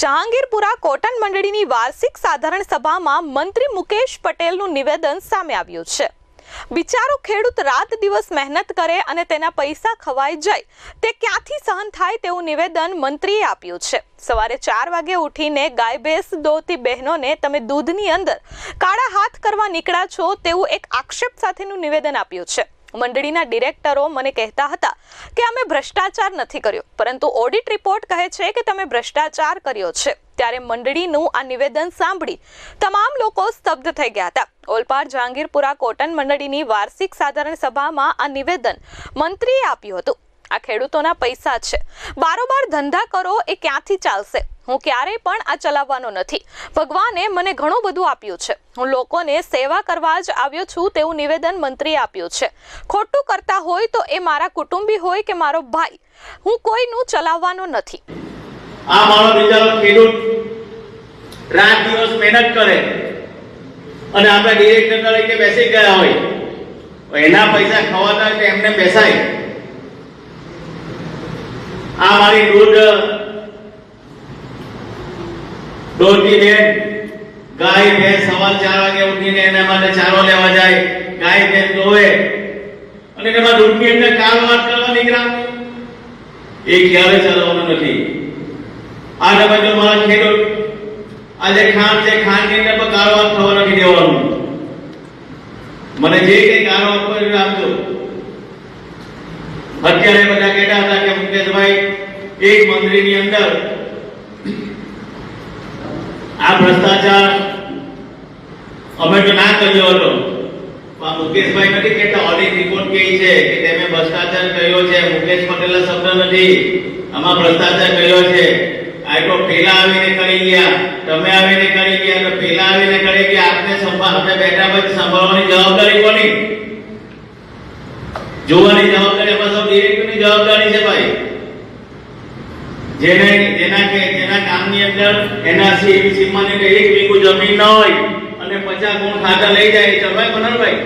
Jahangirpura cotton મંડળીની વાર્ષિક સાધારણ સભામાં મંત્રી મુકેશ પટેલનું નિવેદન સામે આવ્યું છે. બિચારો ખેડૂત રાત દિવસ મહેનત કરે અને તેના પૈસા ખવાઈ જાય. તે ક્યાંથી સહન થાય તેવું નિવેદન મંત્રીએ આપ્યું છે. સવારે ચાર વાગે ઉઠીને ગાય ભેંસ દોતી બહેનોને તમે દૂધની અંદર કાળા હાથ કરવા નીકળ્યા છો તેવું એક આક્ષેપ સાથેનું નિવેદન આપ્યું છે. મંડળીના ડિરેક્ટરો મને કહેતા હતા કે અમે ભ્રષ્ટાચાર નથી કર્યો, પરંતુ ઓડિટ રિપોર્ટ કહે છે કે તમે ભ્રષ્ટાચાર કર્યો છે. ત્યારે મંડળીનું આ નિવેદન સાંભળી તમામ લોકો સ્તબ્ધ થઈ ગયા હતા. ઓલપાડ જહાંગીરપુરા કોટન મંડળીની વાર્ષિક સાધારણ સભામાં આ નિવેદન મંત્રીએ આપ્યું હતું. આ ખેડૂતોના પૈસા છે. બારોબાર ધંધા કરો એ ક્યાંથી ચાલશે? હું ક્યારેય પણ આ ચલાવવાનો નથી. ભગવાને મને ઘણું બધું આપ્યું છે. હું લોકોને સેવા કરવા જ આવ્યો છું તેવું નિવેદન મંત્રીએ આપ્યું છે. ખોટું કરતા હોય તો એ મારા કુટુંબી હોય કે મારો ભાઈ. હું કોઈનું ચલાવવાનો નથી. આ મારો બિચારો ખેડૂત રાત દિવસ મહેનત કરે અને આપણે ડિરેક્ટર તરીકે બેસી ગયા હોય એના પૈસા ખવાતા એમને બેસાય. આ મારી દૂધ દોડતી બેન ગાય, ભેંસ સવાલ ચાર વાગે ઉઠીને એના માટે ચારો લેવા જાય. ગાય, ભેંસ દોવે અને એમાં દૂધની અંદર કાલ વાત કરવા નીકળ્યા એ ક્યારે ચલાવવાનું નથી. આ ડબલ મારા ખેડૂત, આજે ખાંડ છે ખાંડની અંદર કારોબાર થવા નથી દેવાનું. મને જે કઈ કારોબાર કોઈ આપજો. અત્યારે બધા કહેતા હતા કે મુકેશભાઈ, એક મંત્રીની અંદર આ ભ્રષ્ટાચાર અમે તો ના કર્યો હતો. પણ મુકેશભાઈ નથી કેતા ઓડિટ રિપોર્ટ કહે છે કે તમે ભ્રષ્ટાચાર કર્યો છે. મુકેશ પટેલના શબ્દ નથી. આમાં ભ્રષ્ટાચાર કર્યો છે. આ તો પેલા આવીને કરી ગયા. તમે આવીને કરી ગયા તો પેલા આવીને કરી ગયા. આપને આપણે બેઠા પછી સંભાળવાની જવાબદારી કોની? જોવાની જવાબદારી એમાં સૌ ડિરેક્ટરની જવાબદારી છે ભાઈ. જેને, જેના કે જેના કામની અંદર એના સી સીમાની અંદર એક વીઘું જમીન ન હોય અને પચાસ ગુણ ખાતર લઈ જાય ચલવાય મનોહરભાઈ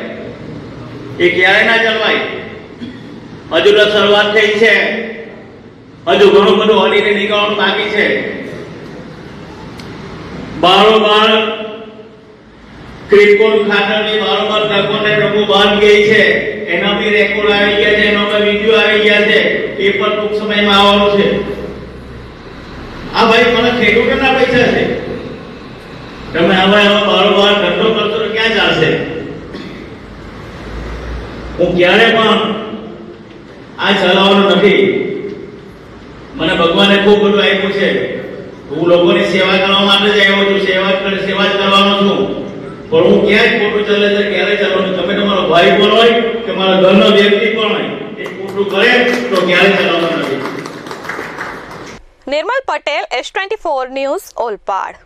એ ક્યારે ના ચલવાય હજુ તો શરૂઆત થઈ છે. હજુ ઘણું બધું હલીને નીકળવાનું બાકી છે. બારોબાર ક્રિકોન ખાતરની બારોબાર તકોને પ્રભુ બહાર ગઈ છે, એના બી રેકોર્ડ આવી ગયા છે, એનો બી વીડિયો આવી ગયા છે, એ પણ ટૂંક સમયમાં આવવાનું છે. ખેડૂતોના પૈસા છે? તમે હવે હવે બારોબાર ધંધો કરશો તો ક્યાં ચાલશે? હું ક્યારે પણ આ ચલાવવાનું નથી. મને ભગવાને ખૂબ બધું આપ્યું છે. હું લોકોની સેવા કરવા માટે જ આવ્યો છું, સેવા સેવા જ કરવાનો છું. પણ હું ક્યાંય ખોટું ચાલે છે, ક્યારે ચાલવાનું? તમે તમારો ભાઈ પણ હોય કે મારા ઘરનો વ્યક્તિ પણ હોય? એ ખોટું કરે તો ક્યારે ચાલવાનું? Nirmal Patel S twenty four news Olpad.